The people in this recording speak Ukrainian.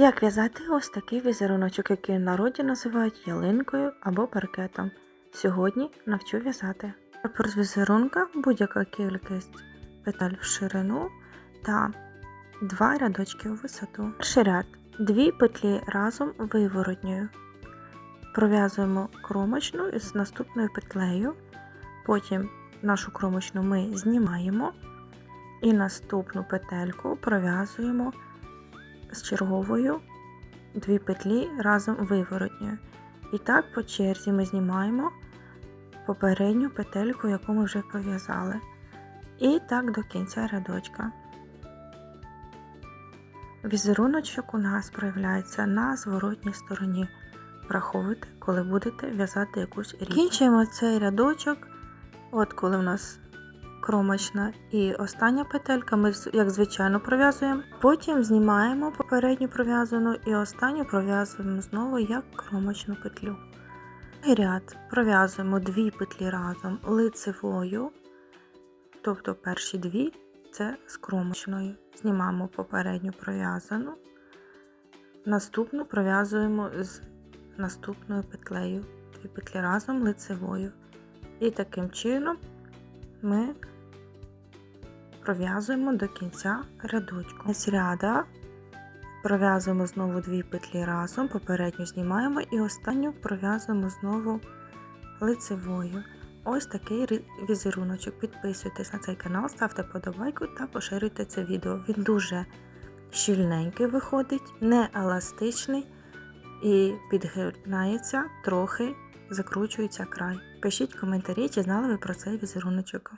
Як в'язати ось такий візеруночок, який в народі називають ялинкою або паркетом. Сьогодні навчу в'язати. Прапор з візерунка будь-яка кількість петель в ширину та два рядочки у висоту. Перший ряд дві петлі разом виворотньою. Пров'язуємо кромочну із наступною петлею. Потім нашу кромочну ми знімаємо і наступну петельку пров'язуємо з черговою дві петлі разом виворотньою. І так по черзі ми знімаємо попередню петельку, яку ми вже пров'язали. І так до кінця рядочка. Візеруночок у нас проявляється на зворотній стороні. Враховуйте, коли будете в'язати якусь річ. Кінчуємо цей рядочок, от коли в нас кромочна і остання петелька, ми як звичайно пров'язуємо. Потім знімаємо попередню пров'язану і останню пров'язуємо знову як кромочну петлю. І ряд пров'язуємо дві петлі разом лицевою, тобто перші дві це з кромочною. Знімаємо попередню пров'язану, наступну пров'язуємо з наступною петлею, дві петлі разом лицевою. І таким чином ми пров'язуємо до кінця рядочку. З ряда пров'язуємо знову дві петлі разом, попередню знімаємо і останню пров'язуємо знову лицевою. Ось такий візеруночок. Підписуйтесь на цей канал, ставте подобайку та поширюйте це відео. Він дуже щільненький виходить, не еластичний і підгинається, трохи закручується край. Пишіть коментарі, чи знали ви про цей візеруночок.